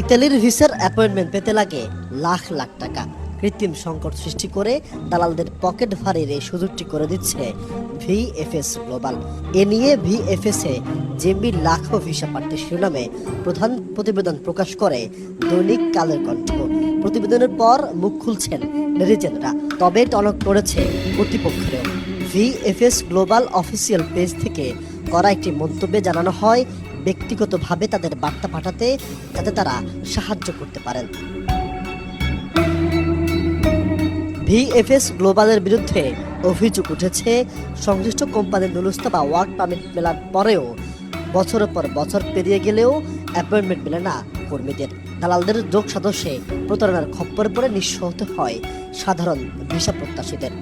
ইতালির ভিসার অ্যাপয়েন্টমেন্ট পেতে লাগে লাখ লাখ টাকা। কৃত্রিম সংকট সৃষ্টি করে দালালদের পকেট ভারীর এই সুযোগটি করে দিচ্ছে ভিএফএস গ্লোবাল। এ নিয়ে ভিএফএস এ জেবি লাখো ভিসা প্রার্থী শিরোনামে প্রধান প্রতিবেদন প্রকাশ করে দৈনিক কালের কণ্ঠ। প্রতিবেদনের পর মুখ খুলছেন নেটিজেনরা তবে টনক পড়েছে কর্তৃপক্ষেরও। ভিএফএস গ্লোবাল অফিসিয়াল পেজ থেকে করা একটি মন্তব্যে জানানো হয় ব্যক্তিগতভাবে তাদের বার্তা পাঠাতে যাতে তারা সাহায্য করতে পারেন। ভিএফএস গ্লোবালের বিরুদ্ধে অভিযোগ উঠেছে, সংশ্লিষ্ট কোম্পানির নুলুস্তা বা ওয়ার্ক পারমিট মেলার পরেও বছরের পর বছর পেরিয়ে গেলেও অ্যাপয়েন্টমেন্ট মেলে না কর্মীদের। দালালদের যোগ সদস্যে প্রতারণার খপ্পরে পড়ে নিঃস্ব হতে হয় সাধারণ ভিসা প্রত্যাশীদের।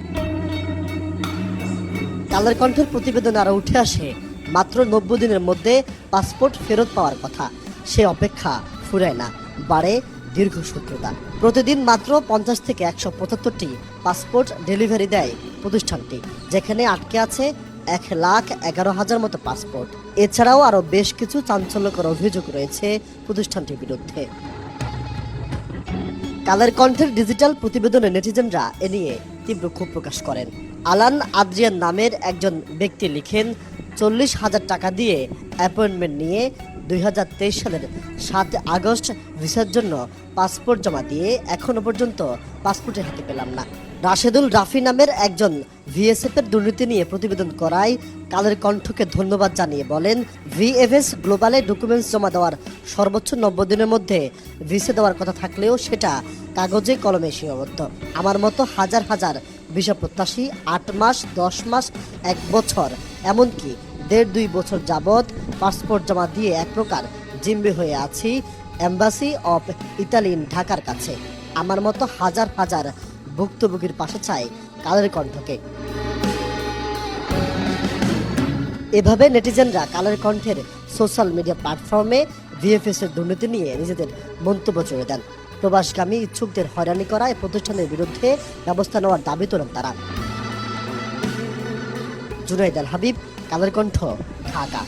কালের কণ্ঠের প্রতিবেদন আরও উঠে আসে মাত্র নব্বই দিনের মধ্যে পাসপোর্ট ফেরত পাওয়ার কথা। সে অপেক্ষা ফুরায় না, বাড়ে দীর্ঘ সূত্রতা প্রতিদিন মাত্র পঞ্চাশ থেকে একশো পঁচাত্তরটি পাসপোর্ট ডেলিভারি দেয় প্রতিষ্ঠানটি, যেখানে আটকে আছে এক লাখ এগারো হাজার মতো পাসপোর্ট। এছাড়াও আরও বেশ কিছু চাঞ্চল্যকর অভিযোগ রয়েছে প্রতিষ্ঠানটির বিরুদ্ধে। কালের কণ্ঠের ডিজিটাল প্রতিবেদনে নেটিজেনরা এ নিয়ে তীব্র ক্ষোভ প্রকাশ করেন। আলান আদ্রিয়ান নামের একজন ব্যক্তি লিখেন চল্লিশ হাজার টাকা দিয়ে অ্যাপয়েন্টমেন্ট নিয়ে দুই হাজার তেইশ সালের সাত আগস্ট ভিসার জন্য পাসপোর্ট জমা দিয়ে এখনও পর্যন্ত পাসপোর্টের হাতে পেলাম না। রাশেদুল রাফি নামের একজন ভিএসএফ এর দুর্নীতি নিয়ে প্রতিবেদন করায় কালের কণ্ঠকে ধন্যবাদ জানিয়ে বলেন, ভিএফএস গ্লোবালে ডকুমেন্টস জমা দেওয়ার সর্বোচ্চ নব্বই দিনের মধ্যে ভিসে দেওয়ার কথা থাকলেও সেটা কাগজে কলমে সীমাবদ্ধ। আমার মতো হাজার হাজার ভিসা প্রত্যাশী আট মাস, দশ মাস, এক বছর এমনকি দেড় দুই বছর যাবৎ পাসপোর্ট জমা দিয়ে এক প্রকার জিম্বে হয়ে আছি এম্বাসি অফ ইতালি ঢাকার কাছে। আমার মতো হাজার হাজার ভুক্তভোগীর পাশে চাই কালের কণ্ঠকে। এভাবে নেটিজেনরা কালের কণ্ঠের সোশ্যাল মিডিয়া প্ল্যাটফর্মে ভিএফএস এর দুর্নীতি নিয়ে নিজেদের মন্তব্য চড়ে দেন। প্রবাসগামী ইচ্ছুকদের হয়রানি করা এই প্রতিষ্ঠানের বিরুদ্ধে ব্যবস্থা নেওয়ার দাবি তোলেন তারা। জুনাইদ আল হাবিব কালের কণ্ঠ? ঢাকা।